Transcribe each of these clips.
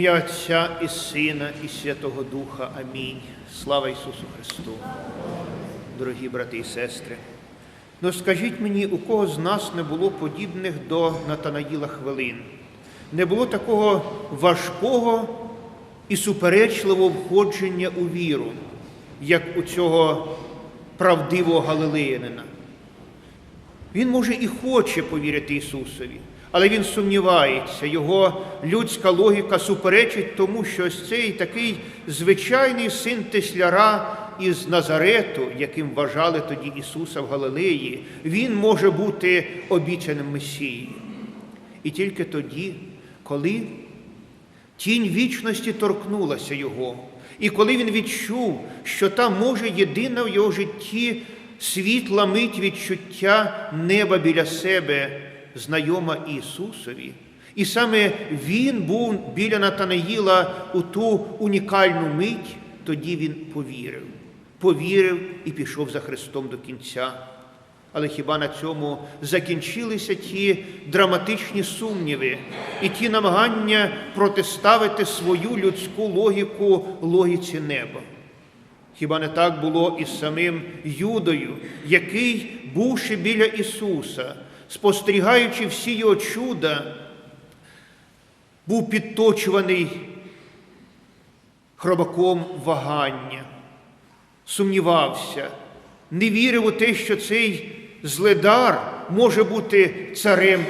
ім'я Отця і Сина, і Святого Духа. Амінь. Слава Ісусу Христу. Дорогі брати і сестри. Ну скажіть мені, у кого з нас не було подібних до Натанаїла хвилин? Не було такого важкого і суперечливого входження у віру, як у цього правдивого галилеянина. Він може і хоче повірити Ісусові, але він сумнівається, його людська логіка суперечить тому, що ось цей такий звичайний син тесляра із Назарету, яким вважали тоді Ісуса в Галилеї, він може бути обіцяним Месією. І тільки тоді, коли тінь вічності торкнулася його, і коли він відчув, що там може єдина в його житті світла мить відчуття неба біля себе, знайома Ісусові. І саме Він був біля Натанаїла у ту унікальну мить, тоді він повірив. Повірив і пішов за Христом до кінця. Але хіба на цьому закінчилися ті драматичні сумніви і ті намагання протиставити свою людську логіку логіці неба? Хіба не так було із самим Юдою, який, бувши біля Ісуса, спостерігаючи всі його чуда, був підточуваний хробаком вагання, сумнівався, не вірив у те, що цей зледар може бути царем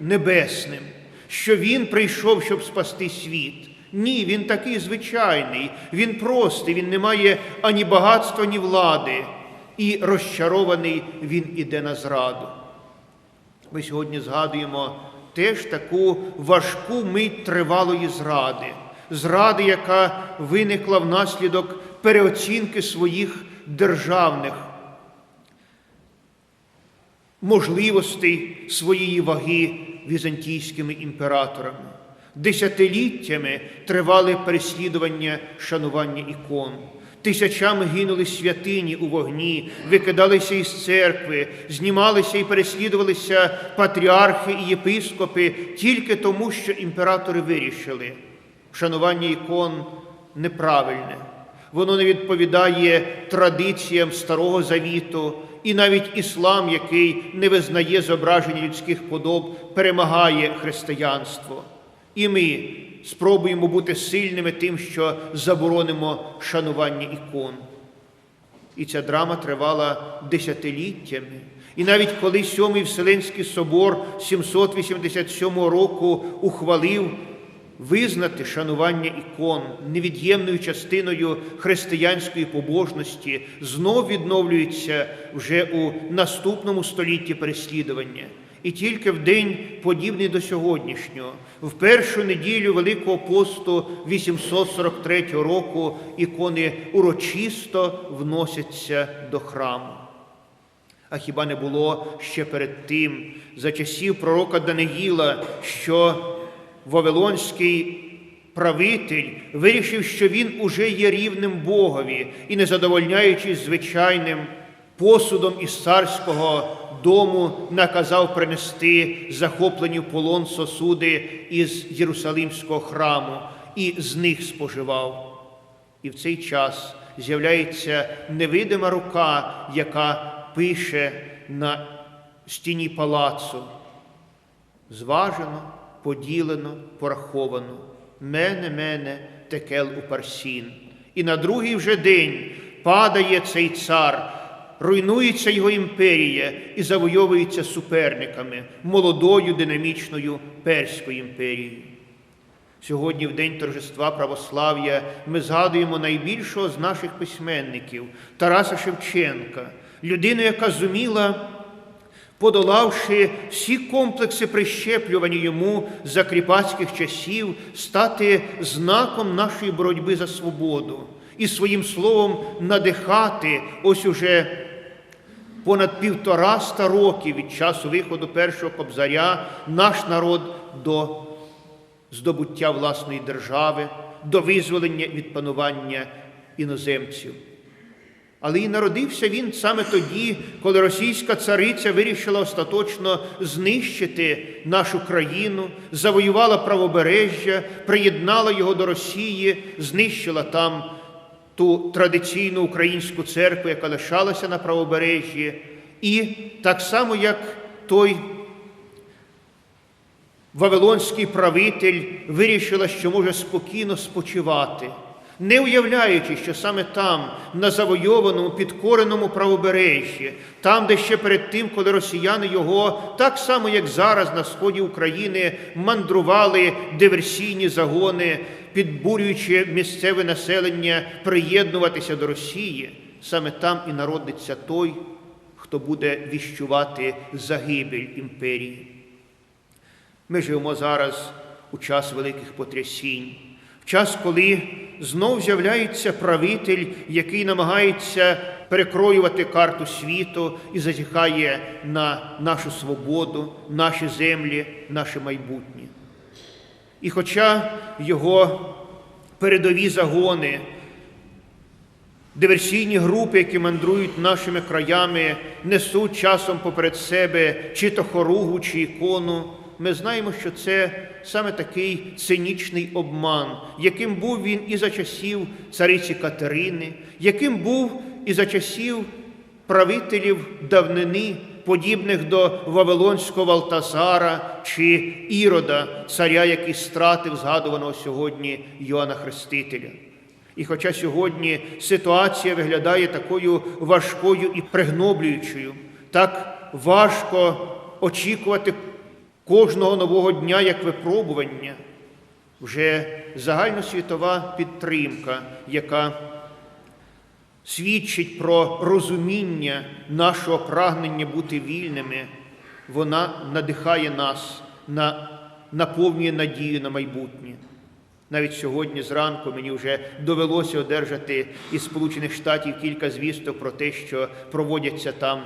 небесним, що він прийшов, щоб спасти світ. Ні, він такий звичайний, він простий, він не має ані багатства, ні влади, і розчарований він іде на зраду. Ми сьогодні згадуємо теж таку важку мить тривалої зради, зради, яка виникла внаслідок переоцінки своїх державних можливостей своєї ваги візантійськими імператорами. Десятиліттями тривали переслідування шанування ікон. Тисячами гинули святині у вогні, викидалися із церкви, знімалися і переслідувалися патріархи і єпископи тільки тому, що імператори вирішили, шанування ікон неправильне, воно не відповідає традиціям Старого Завіту, і навіть іслам, який не визнає зображення людських подоб, перемагає християнство. І ми спробуємо бути сильними тим, що заборонимо шанування ікон. І ця драма тривала десятиліттями. І навіть коли Сьомий Вселенський собор 787 року ухвалив визнати шанування ікон невід'ємною частиною християнської побожності, знов відновлюється вже у наступному столітті переслідування. І тільки в день, подібний до сьогоднішнього, в першу неділю Великого посту 843 року ікони урочисто вносяться до храму. А хіба не було ще перед тим, за часів пророка Даниїла, що Вавилонський правитель вирішив, що він уже є рівним Богові і, не задовольняючись звичайним посудом із царського дому, наказав принести захоплені полон сосуди із Єрусалимського храму і з них споживав. І в цей час з'являється невидима рука, яка пише на стіні палацу. Зважено, поділено, пораховано. Мене, мене, текел у парсін. І на другий вже день падає цей цар, руйнується його імперія і завойовується суперниками, молодою динамічною Перською імперією. Сьогодні, в день торжества православ'я, ми згадуємо найбільшого з наших письменників Тараса Шевченка, людину, яка зуміла, подолавши всі комплекси прищеплювання йому за кріпацьких часів, стати знаком нашої боротьби за свободу і своїм словом надихати ось уже понад півтораста років від часу виходу першого кобзаря наш народ до здобуття власної держави, до визволення від панування іноземців. Але і народився він саме тоді, коли російська цариця вирішила остаточно знищити нашу країну, завоювала правобережжя, приєднала його до Росії, знищила там ту традиційну українську церкву, яка лишалася на правобережжі, і так само, як той Вавилонський правитель вирішила, що може спокійно спочивати, не уявляючи, що саме там, на завойованому, підкореному правобережжі, там, де ще перед тим, коли росіяни його, так само як зараз на сході України, мандрували диверсійні загони, підбурюючи місцеве населення приєднуватися до Росії, саме там і народиться той, хто буде віщувати загибель імперії. Ми живемо зараз у час великих потрясінь, в час, коли знов з'являється правитель, який намагається перекроювати карту світу і зазіхає на нашу свободу, наші землі, наше майбутнє. І хоча його передові загони, диверсійні групи, які мандрують нашими краями, несуть часом поперед себе чи то хоругу, чи ікону, ми знаємо, що це саме такий цинічний обман, яким був він і за часів цариці Катерини, яким був і за часів правителів давнини, подібних до Вавилонського Валтазара чи Ірода, царя, який стратив згадуваного сьогодні Йоанна Хрестителя. І хоча сьогодні ситуація виглядає такою важкою і пригноблюючою, так важко очікувати кожного нового дня як випробування, вже загальносвітова підтримка, яка свідчить про розуміння нашого прагнення бути вільними, вона надихає нас, на, наповнює надію на майбутнє. Навіть сьогодні зранку мені вже довелося одержати із Сполучених Штатів кілька звісток про те, що проводяться там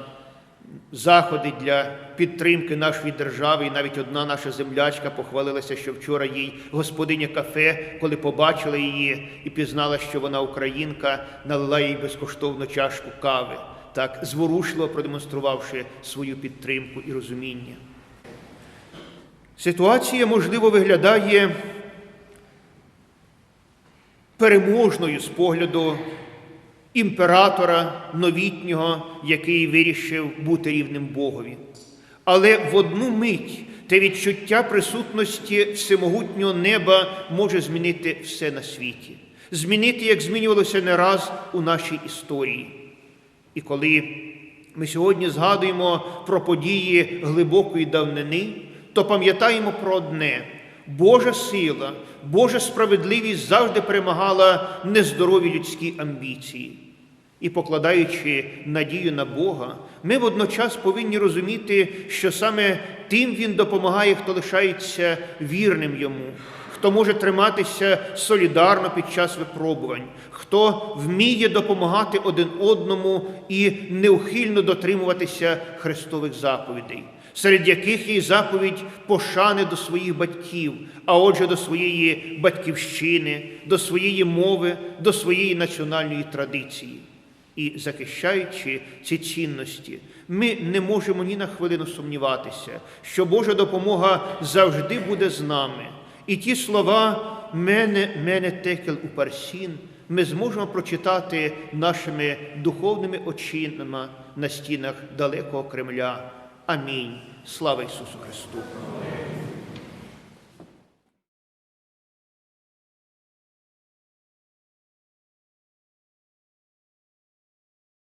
заходи для підтримки нашої держави. І навіть одна наша землячка похвалилася, що вчора їй господиня кафе, коли побачила її і пізнала, що вона українка, налила їй безкоштовну чашку кави, так зворушливо продемонструвавши свою підтримку і розуміння. Ситуація, можливо, виглядає переможною з погляду імператора новітнього, який вирішив бути рівним Богові. Але в одну мить те відчуття присутності всемогутнього неба може змінити все на світі, змінити, як змінювалося не раз у нашій історії. І коли ми сьогодні згадуємо про події глибокої давнини, то пам'ятаємо про одне. Божа сила, Божа справедливість завжди перемагала нездорові людські амбіції. І покладаючи надію на Бога, ми водночас повинні розуміти, що саме тим Він допомагає, хто лишається вірним йому, хто може триматися солідарно під час випробувань, хто вміє допомагати один одному і неухильно дотримуватися Христових заповідей серед яких є заповідь пошани до своїх батьків, а отже, до своєї батьківщини, до своєї мови, до своєї національної традиції. І захищаючи ці цінності, ми не можемо ні на хвилину сумніватися, що Божа допомога завжди буде з нами. І ті слова мене, мене текел у парсін ми зможемо прочитати нашими духовними очима на стінах далекого Кремля. Амінь. Слава Ісусу Христу!